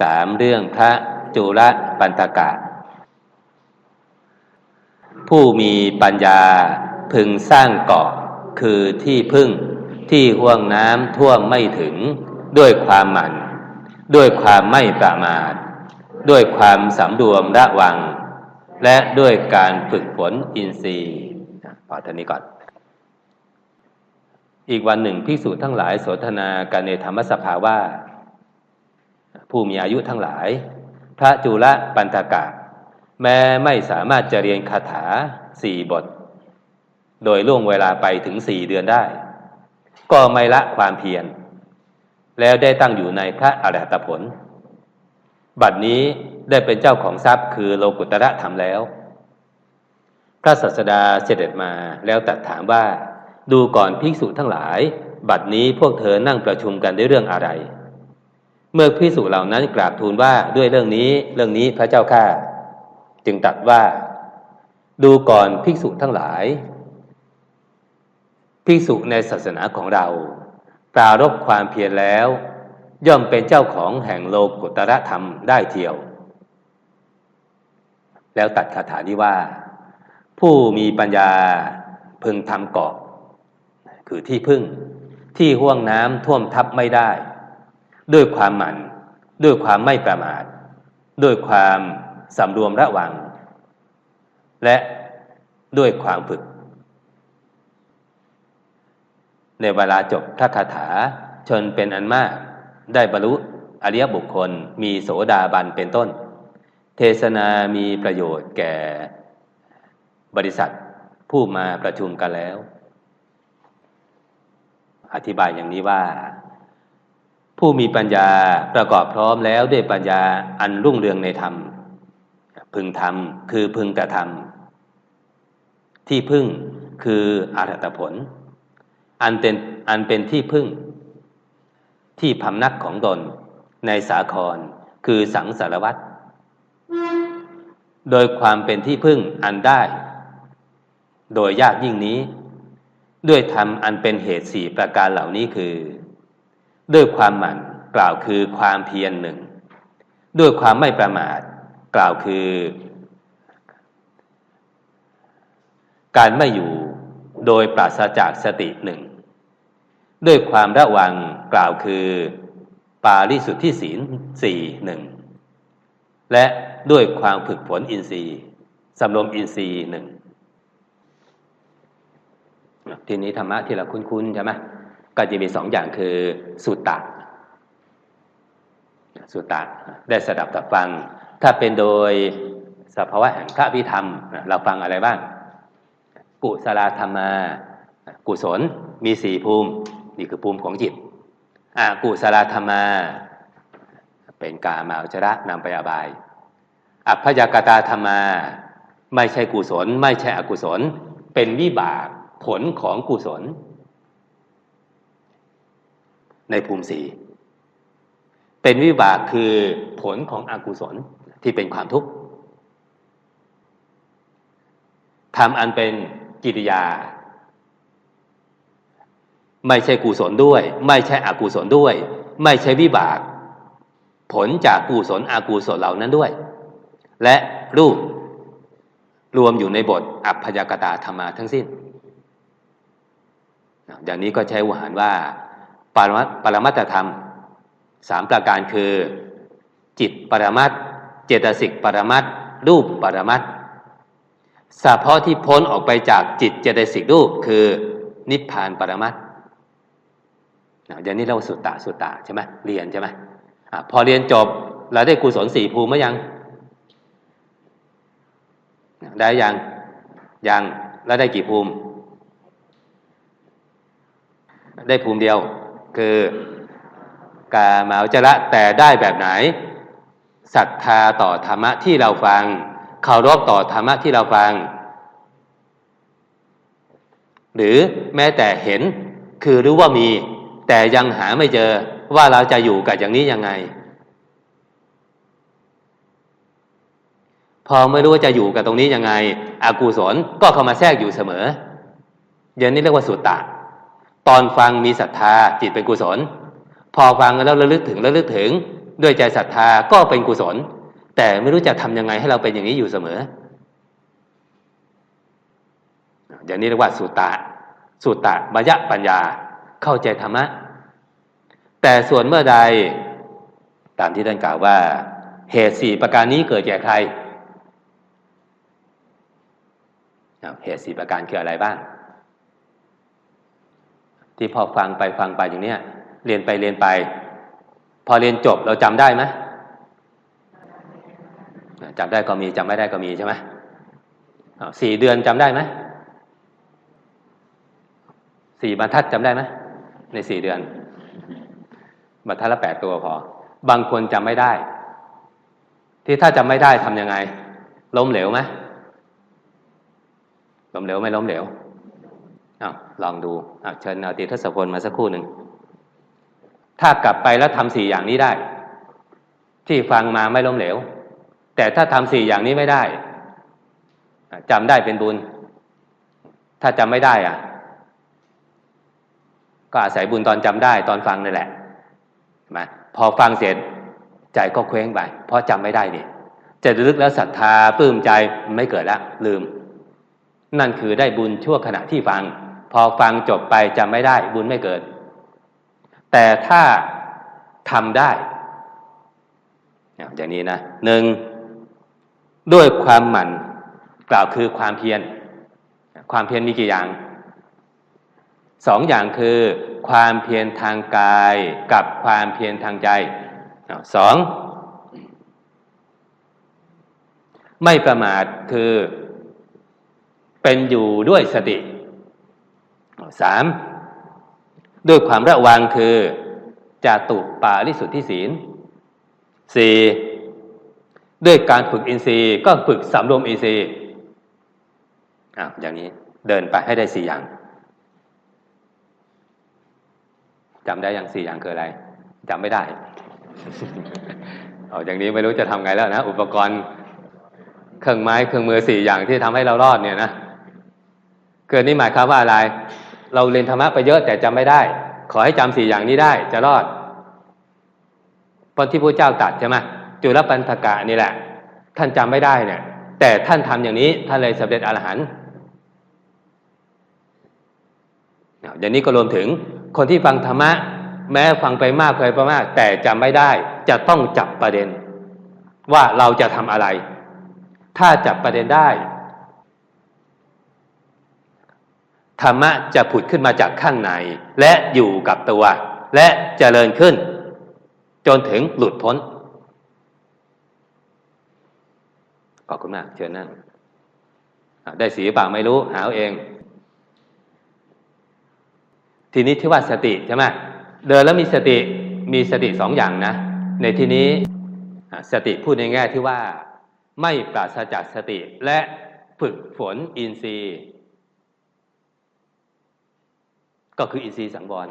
สามเรื่องพระจุลปันตกะ ผู้มีปัญญาพึงสร้างเกาะคือที่พึ่งที่ห่วงน้ำท่วมไม่ถึง ด้วยความหมั่น ด้วยความไม่ประมาท ด้วยความสำรวมระวัง และด้วยการฝึกฝนอินทรีย์พอท่านี้ก่อน อีกวันหนึ่งพิสูจน์ทั้งหลายสนทนากันในธรรมสภาว่า ผู้มีอายุทั้งหลาย พระจุลปันธกะ แม้ไม่สามารถจะเรียนคาถาสี่บท โดยล่วงเวลาไปถึงสี่เดือนได้ ก็ไม่ละความเพียร แล้วได้ตั้งอยู่ในพระอรหัตผล บัดนี้ได้เป็นเจ้าของทรัพย์คือโลกุตระธรรมแล้ว พระศาสดาเสด็จมาแล้วตรัสถามว่า ดูก่อนภิกษุทั้งหลาย บัดนี้พวกเธอนั่งประชุมกันด้วยเรื่องอะไร เมื่อภิกษุเหล่านั้นกราบทูลว่าด้วยเรื่องนี้เรื่องนี้พระเจ้าข้าจึงตรัสว่า ดูก่อนภิกษุทั้งหลาย ภิกษุในศาสนาของเรา ปรารบความเพียรแล้ว ย่อมเป็นเจ้าของแห่งโลกุตระธรรมได้เทียว แล้วตัดคาถานี้ว่า ผู้มีปัญญาพึงทำเกาะคือที่พึ่งที่ห่วงน้ำท่วมทับไม่ได้ ด้วยความหมั่น ด้วยความไม่ประมาท ด้วยความสำรวมระวัง และด้วยความฝึก ในเวลาจบพระคาถาชนเป็นอันมาก ได้บรรลุอริยบุคคลมีโสดาบันเป็นต้น เทศนามีประโยชน์แก่บริษัทผู้มาประชุมกันแล้ว อธิบายอย่างนี้ว่า ผู้มีปัญญาประกอบพร้อมแล้วด้วยปัญญาอันรุ่งเรืองในธรรม พึงทำคือพึงกระทำที่พึ่งคืออารัตผล อันเป็นอันเป็นที่พึ่ง ที่พำนักของตนในสาครคือสังสารวัตรโดยความเป็นที่พึ่งอันได้ โดยยากยิ่งนี้ ด้วยธรรมอันเป็นเหตุสี่ประการเหล่านี้คือ ด้วยความหมั่นกล่าวคือความเพียรหนึ่ง ด้วยความไม่ประมาท กล่าวคือ การไม่อยู่โดยปราศจากสติหนึ่ง ด้วยความระวังกล่าวคือ ปาริสุทธิศีลสี่หนึ่ง และด้วยความฝึกฝนอินทรีย์สำรวมอินทรีย์หนึ่งทีนี้ธรรมะที่เราคุ้นๆใช่ไหม ก็จะมีสองอย่างคือสุตตะสุตตะได้สดับกับฟัง ถ้าเป็นโดยสภาวะแห่งพระพิธรรม เราฟังอะไรบ้าง กุศลธรรมา กุศลมีสี่ภูมิ นี่คือภูมิของจิตอากุศลธรรมา เป็นกามาจระนำไปอบาย อัพยากตาธรรมา ไม่ใช่กุศล ไม่ใช่อกุศล เป็นวิบากผลของกุศล ในภูมิสีเป็นวิบากคือผลของอกุศลที่เป็นความทุกข์ทำอันเป็นกิริยา ไม่ใช่กุศลด้วย ไม่ใช่อกุศลด้วย ไม่ใช่วิบาก ผลจากกุศลอกุศลเหล่านั้นด้วย และรูปรวมอยู่ในบทอัพยากตาธรรมาทั้งสิ้น อย่างนี้ก็ใช้วหารว่า ปรมัตปรมัตธรรมสามประการคือ จิตปรมัตเจตสิกปรมัตรูปปรมัตสาพาะที่พ้นออกไปจากจิตเจตสิกรูปคือนิพพานปรมัตอย่างนี้เราสุตตะสุตตะใช่ไหมเรียนใช่ไหมอพอเรียนจบเราได้กุศลสี่ภูมิไหมยัง ได้ยัง ยังแล้วได้กี่ภูมิ ได้ภูมิเดียว คือกามาจระแต่ได้แบบไหนศรัทธาต่อธรรมะที่เราฟังเคารพต่อธรรมะที่เราฟัง หรือแม้แต่เห็นคือรู้ว่ามี แต่ยังหาไม่เจอว่าเราจะอยู่กับอย่างนี้ยังไง พอไม่รู้ว่าจะอยู่กับตรงนี้ยังไงอากุศลก็เข้ามาแทรกอยู่เสมออย่างนี้เรียกว่าสุตตะ ตอนฟังมีศรัทธาจิตเป็นกุศล พอฟังแล้วระลึกถึงระลึกถึง ด้วยใจศรัทธาก็เป็นกุศล แต่ไม่รู้จะทำยังไงให้เราเป็นอย่างนี้อยู่เสมออย่างนี้เรียกว่าสุตตะสุตตะมยะปัญญาเข้าใจธรรมะ แต่ส่วนเมื่อใด ตามที่ท่านกล่าวว่า เหตุสี่ประการนี้เกิดแก่ใครเหตุสี่ประการคืออะไรบ้าง ที่พอฟังไปฟังไปอย่างเนี้ยเรียนไปเรียนไป พอเรียนจบเราจำได้ไหมจำได้ก็มีจำไม่ได้ก็มีใช่ไหมสี่เดือนจำได้ไหมสี่บรรทัดจำได้ไหมในสี่เดือน บรรทัดละแปดตัวพอ บางคนจำไม่ได้ ที่ถ้าจำไม่ได้ทำยังไง ล้มเหลวไหมล้มเหลวไม่ล้มเหลว อาลองดูอาเชิญเอาติทศพลมาสักครู่หนึ่ง ถ้ากลับไปแล้วทำสี่อย่างนี้ได้ ที่ฟังมาไม่ล้มเหลว แต่ถ้าทำสี่อย่างนี้ไม่ได้จำได้เป็นบุญ ถ้าจำไม่ได้อะ ก็อาศัยบุญตอนจำได้ตอนฟังนี่แหละมาพอฟังเสร็จใจก็เคว้งไปเพราะจำไม่ได้นี่จะลึกแล้วศรัทธาปลื้มใจไม่เกิดละลืม นั่นคือได้บุญชั่วขณะที่ฟัง อฟังจบไปจำไม่ได้ บุญไม่เกิด แต่ถ้าทำได้อย่างนี้นะหนึ่งด้วยความหมั่นกล่าวคือความเพียร ความเพียรมีกี่อย่างสองอย่างคือความเพียรทางกายกับความเพียรทางใจสองไม่ประมาทคือเป็นอยู่ด้วยสติ สามด้วยความระวังคือจาตุปาลิสุทธิศีลสี่ด้วยการฝึกอินทรีย์ก็ฝึกสำรวมอินทรีย์อ่าอย่างนี้เดินไปให้ได้สี่อย่างจำได้อย่างสี่อย่างคืออะไรจำไม่ได้ เอาอย่างนี้ไม่รู้จะทำไงแล้วนะ อุปกรณ์เครื่องไม้เครื่องมือสี่อย่างที่ทำให้เรารอดเนี่ยนะเกิดนี่หมายความว่าอะไร เราเรียนธรรมะไปเยอะแต่จำไม่ได้ ขอให้จำสี่อย่างนี้ได้ จะรอดเพราะที่พระเจ้าตัดใช่ไหมจุลปันธกะนี่แหละ ท่านจำไม่ได้เนี่ย แต่ท่านทำอย่างนี้ท่านเลยสำเร็จอรหันต์อย่างนี้ก็รวมถึงคนที่ฟังธรรมะ แม้ฟังไปมากเคยไปมาก แต่จำไม่ได้ จะต้องจับประเด็น ว่าเราจะทำอะไร ถ้าจับประเด็นได้ ธรรมะจะผุดขึ้นมาจากข้างใน และอยู่กับตัว และเจริญขึ้น จนถึงหลุดพ้น ขอบคุณมาก เชิญนั่งได้สีเปล่าไม่รู้หาเอง ทีนี้ที่ว่าสติใช่ไหมเดินแล้วมีสติมีสติสองอย่างนะ ในที่นี้สติพูดในแง่ที่ว่า ไม่ปราศจากสติและฝึกฝนอินทรีย์ ก็คืออินทรีย์สังวร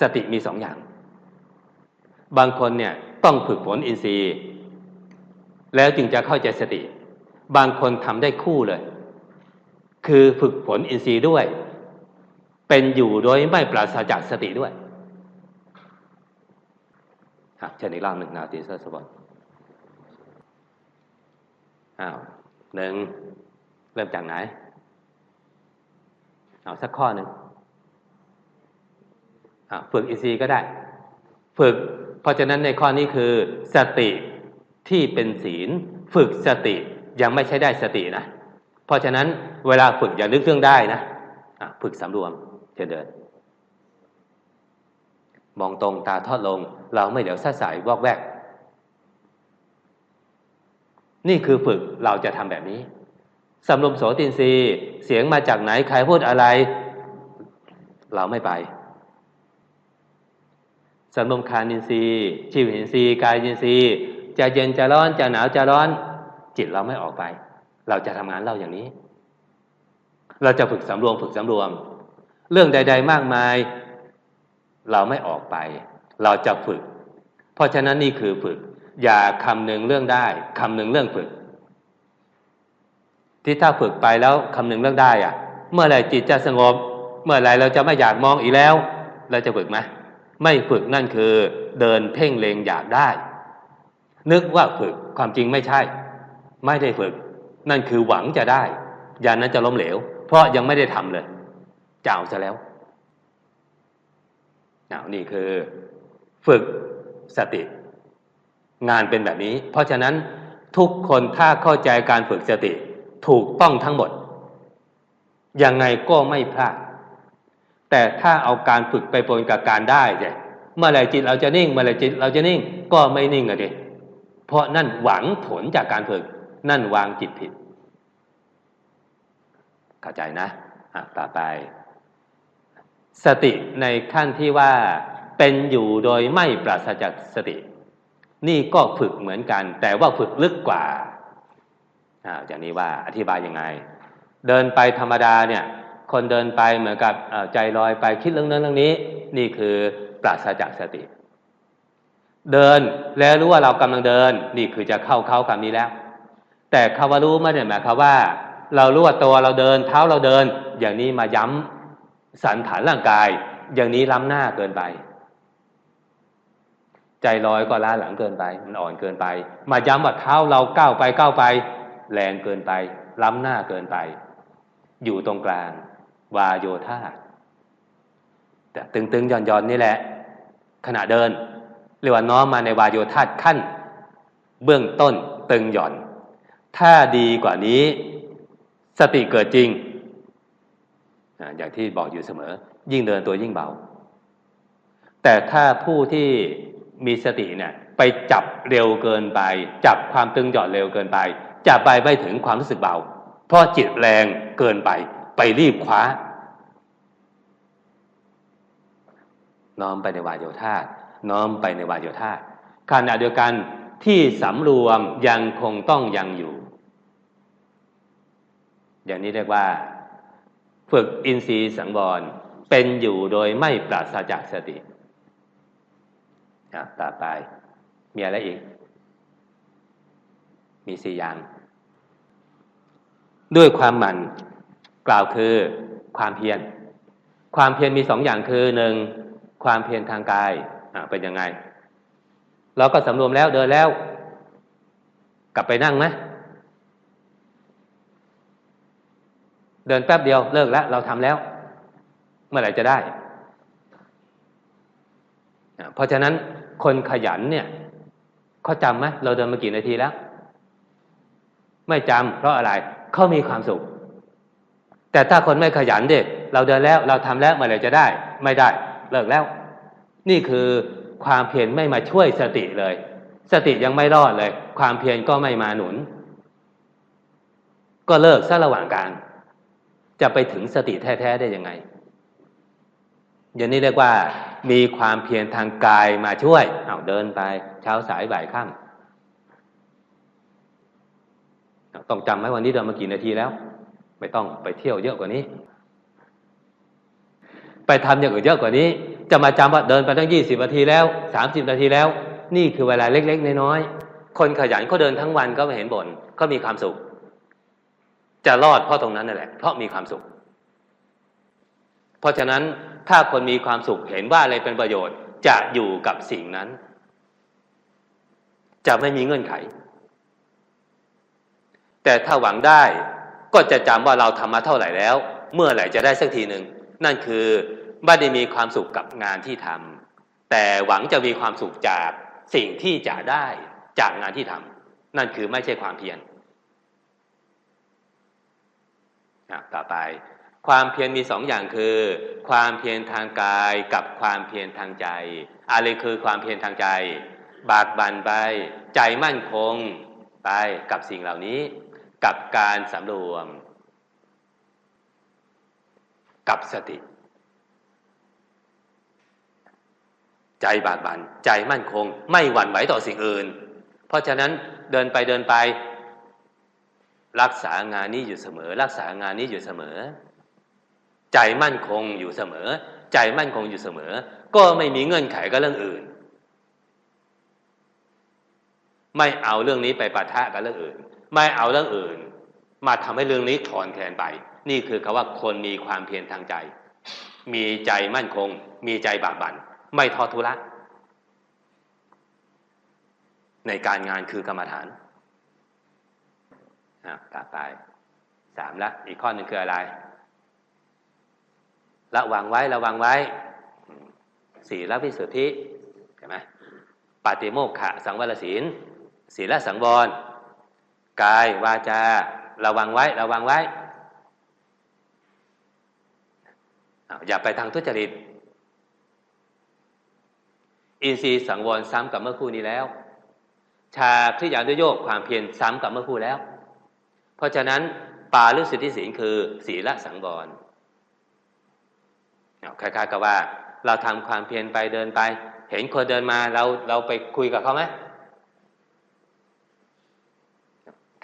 สติมีสองอย่าง บางคนเนี่ยต้องฝึกฝนอินทรีย์ แล้วจึงจะเข้าใจสติ บางคนทำได้คู่เลย คือฝึกฝนอินทรีย์ด้วย เป็นอยู่โดยไม่ปราศจากสติด้วยเชิญอีกรอบหนึ่งนาทีเสสบออ้าวหนึ่งเริ่มจากไหน เอาสักข้อหนึ่งฝึกอีซีก็ได้ ฝึก เพราะฉะนั้นในข้อนี้คือสติที่เป็นศีล ฝึกสติยังไม่ใช่ได้สตินะ เพราะฉะนั้นเวลาฝึกอย่านึกเรื่องได้นะฝึกสำรวมจะเดินมองตรงตาทอดลง เราไม่เดี๋ยวซ่าสายวอกแวก นี่คือฝึกเราจะทำแบบนี้ สำรวมโสตินรีเสียงมาจากไหนใครพูดอะไร เราไม่ไปสำรวมคานินรีชีวินรีกายินรีจะเย็นจะร้อนจะหนาวจะร้อน จิตเราไม่ออกไป เราจะทำงานเราอย่างนี้ เราจะฝึกสำรวมฝึกสำรวม เรื่องใด ๆ มากมาย เราไม่ออกไป เราจะฝึก เพราะฉะนั้นนี่คือฝึก อย่าคำหนึ่งเรื่องได้คำหนึ่งเรื่องฝึก ที่ถ้าฝึกไปแล้วคำหนึ่งเรื่องได้อะเมื่อไหร่จิตจะสงบ เมื่อไหร่เราจะไม่อยากมองอีกแล้ว เราจะฝึกไหมไม่ฝึกนั่นคือเดินเพ่งเลงอยากได้ นึกว่าฝึกความจริงไม่ใช่ ไม่ได้ฝึก นั่นคือหวังจะได้ยานนั้นจะล้มเหลว เพราะยังไม่ได้ทำเลยจะเอาซะแล้วเอานี่คือฝึกสติ งานเป็นแบบนี้ เพราะฉะนั้นทุกคนถ้าเข้าใจการฝึกสติ ถูกต้องทั้งหมด ยังไงก็ไม่พลาด แต่ถ้าเอาการฝึกไปปนกับการได้เนี่ยเมื่อไรจิตเราจะนิ่งเมื่อไรจิตเราจะนิ่งก็ไม่นิ่งอะดิเพราะนั่นหวังผลจากการฝึก นั่นวางจิตผิด เข้าใจนะะต่อไป สติในขั้นที่ว่าเป็นอยู่โดยไม่ปราศจากสติ นี่ก็ฝึกเหมือนกัน แต่ว่าฝึกลึกกว่า อย่างนี้ว่าอธิบายยังไง เดินไปธรรมดาเนี่ย คนเดินไปเหมือนกับใจลอยไปคิดเรื่องนั้นเรื่องนี้ นี่คือปราศจากสติ เดินแล้วรู้ว่าเรากำลังเดิน นี่คือจะเข้าเข้าคำนี้แล้ว แต่คำว่ารู้ไม่ได้หมายความว่า เรารู้ว่าตัวเราเดิน เท้าเราเดิน อย่างนี้มาย้ำสันฐานร่างกาย อย่างนี้ล้ำหน้าเกินไปใจลอยก็ล้าหลังเกินไป มันอ่อนเกินไป มาย้ำว่าเท้าเราก้าวไปก้าวไป แรงเกินไป ล้ำหน้าเกินไป อยู่ตรงกลาง วาโยธาแต่ตึงๆหย่อนๆนี่แหละ ขณะเดิน เรียกว่าน้อมมาในวายโยธาขั้น เบื้องต้นตึงหย่อน ถ้าดีกว่านี้ สติเกิดจริง อย่างที่บอกอยู่เสมอ ยิ่งเดินตัวยิ่งเบา แต่ถ้าผู้ที่มีสติเนี่ยไปจับเร็วเกินไป จับความตึงหย่อนเร็วเกินไป จะไปไม่ถึงความรู้สึกเบา เพราะจิตแรงเกินไป ไปรีบคว้า น้อมไปในวายโยธาน้อมไปในวายโยธาขณะเดียวกันที่สำรวมยังคงต้องยังอยู่ อย่างนี้เรียกว่า ฝึกอินทรีย์สังวรเป็นอยู่โดยไม่ปราศจากสติต่อไปมีอะไรอีก มีสี่อย่าง ด้วยความหมั่นกล่าวคือความเพียร ความเพียรมีสองอย่างคือหนึ่งความเพียรทางกายเป็นยังไง เราก็สำรวมแล้วเดินแล้ว กลับไปนั่งไหมเดินแป๊บเดียวเลิกแล้ว เราทำแล้ว เมื่อไหร่จะได้เพราะฉะนั้นคนขยันเนี่ยเขาจำไหมเราเดินมากี่นาทีแล้ว ไม่จำเพราะอะไรเขามีความสุข แต่ถ้าคนไม่ขยันเด็กเราเดินแล้วเราทำแล้วเมื่อไรจะได้ ไม่ได้ เลิกแล้ว นี่คือความเพียรไม่มาช่วยสติเลย สติยังไม่รอดเลย ความเพียรก็ไม่มาหนุน ก็เลิกซะระหว่างกลางจะไปถึงสติแท้ๆได้ยังไงอย่างนี้เรียกว่ามีความเพียรทางกายมาช่วย เอาเดินไป เช้าสายบ่ายค่ำ ต้องจำไหมวันนี้เดินมากี่นาทีแล้ว ไม่ต้องไปเที่ยวเยอะกว่านี้ ไปทำอย่างอื่นเยอะกว่านี้ จะมาจำว่าเดินไปตั้งยี่สิบนาทีแล้วสามสิบนาทีแล้ว นี่คือเวลาเล็ก ๆ น้อยๆคนขยันเขาเดินทั้งวันก็ไม่เห็นบน่นเขามีความสุข จะรอดเพราะตรงนั้นนั่นแหละ เพราะมีความสุข เพราะฉะนั้นถ้าคนมีความสุขเห็นว่าอะไรเป็นประโยชน์จะอยู่กับสิ่งนั้น จะไม่มีเงื่อนไข แต่ถ้าหวังได้ก็จะจำว่าเราทำมาเท่าไหร่แล้ว เมื่อไหร่จะได้สักทีหนึ่งนั่นคือไม่ได้มีความสุขกับงานที่ทำแต่หวังจะมีความสุขจากสิ่งที่จะได้จากงานที่ทำนั่นคือไม่ใช่ความเพียรต่อไป ความเพียรมีสองอย่างคือ ความเพียรทางกายกับความเพียรทางใจ อะไรคือความเพียรทางใจ บากบันไป ใจมั่นคงไปกับสิ่งเหล่านี้ กับการสำรวม กับสติ ใจบากบันใจมั่นคง ไม่หวั่นไหวต่อสิ่งอื่น เพราะฉะนั้นเดินไปเดินไป รักษางานนี้อยู่เสมอ รักษางานนี้อยู่เสมอ ใจมั่นคงอยู่เสมอ ใจมั่นคงอยู่เสมอ ก็ไม่มีเงื่อนไขกับเรื่องอื่น ไม่เอาเรื่องนี้ไปปะทะกับเรื่องอื่น ไม่เอาเรื่องอื่น มาทำให้เรื่องนี้ถอนแทนไป นี่คือคาว่าคนมีความเพียรทางใจ มีใจมั่นคง มีใจบากบัน่นไม่ทอทุระในการงานคือกรรมฐานอะต่อไปสามละอีกข้อหนึ่งคืออะไร ระวังไว้ระวังไว้อืมศีลวิสุทธิใช่ไหมปาติโมกขะสังวรศีลศีลสังวร กายวาจาระวังไว้ ระวังไว้ อย่าไปทางทุจริต อินทรีย์สังวรซ้ำกับเมื่อครู่นี้แล้ว ชาคริยานุโยกความเพียรซ้ำกับเมื่อครู่แล้ว เพราะฉะนั้นปาลุสิทธิศีลคือศีละสังวรคล้ายๆกับว่า เราทำความเพียรไปเดินไป เห็นคนเดินมาเราเราไปคุยกับเขาไหม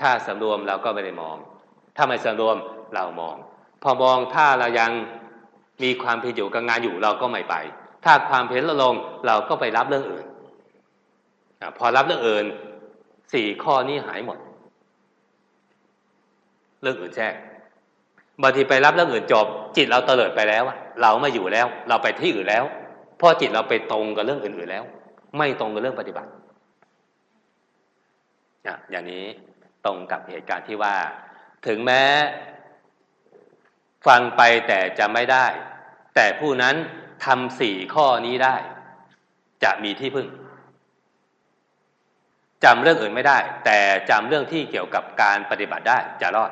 ถ้าสำรวมเราก็ไม่ได้มอง ถ้าไม่สำรวมเรามอง พอมองถ้าเรายังมีความเพียรอยู่กับงานอยู่เราก็ไม่ไป ถ้าความเพียรลดลงเราก็ไปรับเรื่องอื่นพอรับเรื่องอื่นสี่ข้อนี้หายหมด เรื่องอื่นแทรกบางทีไปรับเรื่องอื่นจบ จิตเราเตลิดไปแล้วเราไม่อยู่แล้ว เราไปที่อื่นแล้วเพราะจิตเราไปตรงกับเรื่องอื่นๆแล้ว ไม่ตรงกับเรื่องปฏิบัติอย่างนี้ ตรงกับเหตุการณ์ที่ว่า ถึงแม้ ฟังไปแต่จะไม่ได้ แต่ผู้นั้นทำสี่ข้อนี้ได้ จะมีที่พึ่งจำเรื่องอื่นไม่ได้ แต่จำเรื่องที่เกี่ยวกับการปฏิบัติได้จะรอด